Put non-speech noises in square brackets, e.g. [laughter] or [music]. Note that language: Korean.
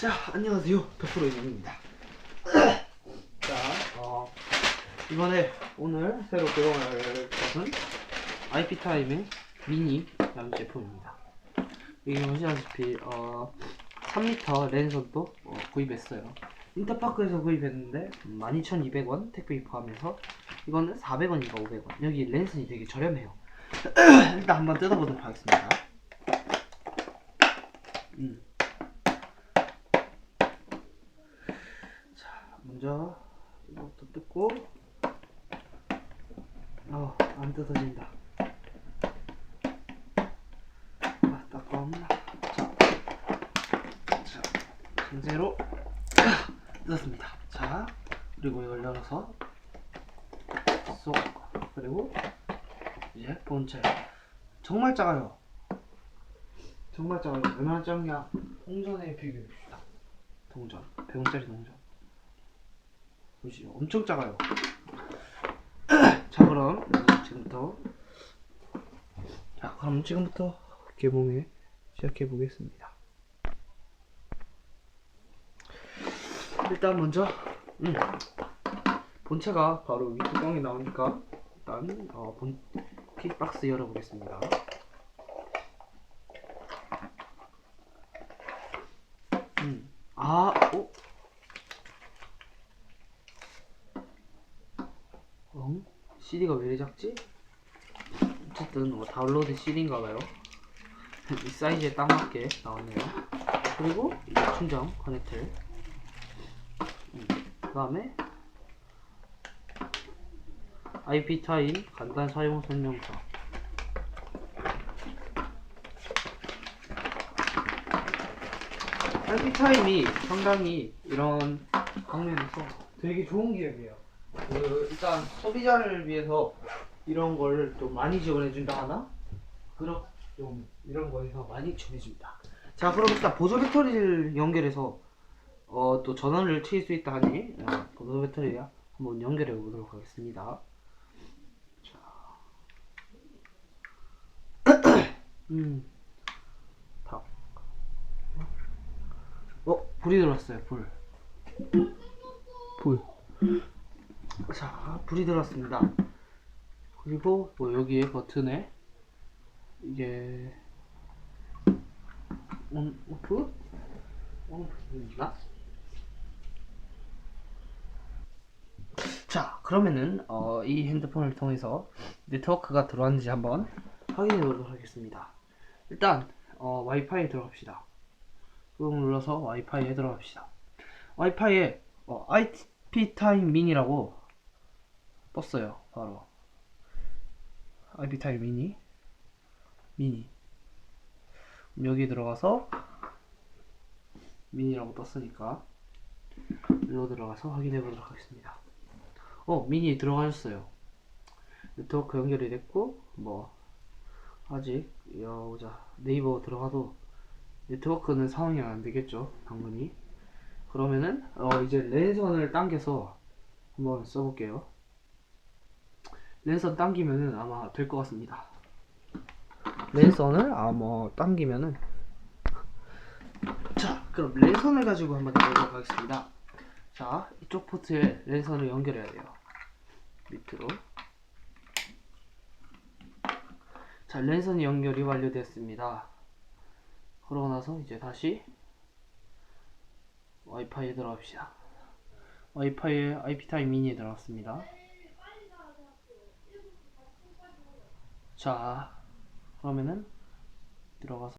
자, 안녕하세요. 덕프로 인형입니다. [clears throat] 자, 어, 이번에 오늘 새로 배워할 것은 IP타임의 미니 라는 제품입니다. 여기 보시다시피, 어, 3m 랜선도 어, 구입했어요. 인터파크에서 구입했는데 12,200원 택배 포함해서 이거는 400원인가 500원. 여기 랜선이 되게 저렴해요. [clears throat] 일단 한번 뜯어보도록 하겠습니다. 음. 먼저 이것부터 뜯고 어, 안 뜯어진다. 아, 따끔. 자, 자, 전세로 [coughs] 뜯었습니다. 자, 그리고 이걸 열어서 쏙 그리고 이제 본체 정말 작아요. 정말 작아요. 얼마나 작냐? 동전에 비교해봅시다. 동전, 100원짜리 동전. 보시죠, 엄청 작아요. [clears throat] 자, 그럼 지금부터 자, 그럼 지금부터 개봉에 시작해 보겠습니다. 일단 먼저 음, 본체가 바로 위 뚜껑이 나오니까 일단 어, 본 킥박스 열어보겠습니다. 음, 아, 어? 어? CD가 왜 이리 작지? 어쨌든 뭐 다운로드 CD인가봐요. [laughs] 이 사이즈에 딱 맞게 나왔네요. 그리고 이제 충전 커넥टर. 음, 그 다음에 IP 타임 간단 사용 설명서. IP 타임이 상당히 이런 방면에서 되게 좋은 기업이에요. 그 일단 소비자를 위해서 이런 걸 좀 많이 지원해 준다 하나? 그런 좀 이런 거에서 많이 지원해 줍니다. 자 그럼 일단 보조 배터리를 연결해서 어, 또 전원을 트일 수 있다 하니 어, 보조 배터리 한번 연결해 보도록 하겠습니다. 자. [clears throat] 음. 다. 어, 불이 들어왔어요, 불. 불. 자, 불이 들어왔습니다. 그리고 뭐 여기에 버튼에 이게 온 오프 온입니다. 자, 그러면은 어, 이 핸드폰을 통해서 네트워크가 들어왔는지 한번 확인해 보도록 하겠습니다. 일단 어, 와이파이에 들어갑시다. 꾹 눌러서 와이파이에 들어갑시다. 와이파이에 어, IP 타임 미니라고 떴어요. 바로 타임 미니 미니 여기 들어가서 미니라고 떴으니까 일로 들어가서 확인해 보도록 하겠습니다. 어 미니 들어가셨어요. 네트워크 연결이 됐고 뭐 아직 여자 네이버 들어가도 네트워크는 상황이 안 되겠죠 당연히 그러면은 어 이제 랜선을 당겨서 한번 써볼게요 랜선 당기면은 아마 될 것 같습니다. 랜선을 아뭐 당기면은. 자 그럼 랜선을 가지고 한번 해보도록 하겠습니다. 자 이쪽 포트에 랜선을 연결해야 돼요. 밑으로. 자 랜선이 연결이 완료됐습니다. 그러고 나서 이제 다시 와이파이에 들어갑시다. 와이파이에 IP타임 미니에 들어갔습니다 자 그러면은 들어가서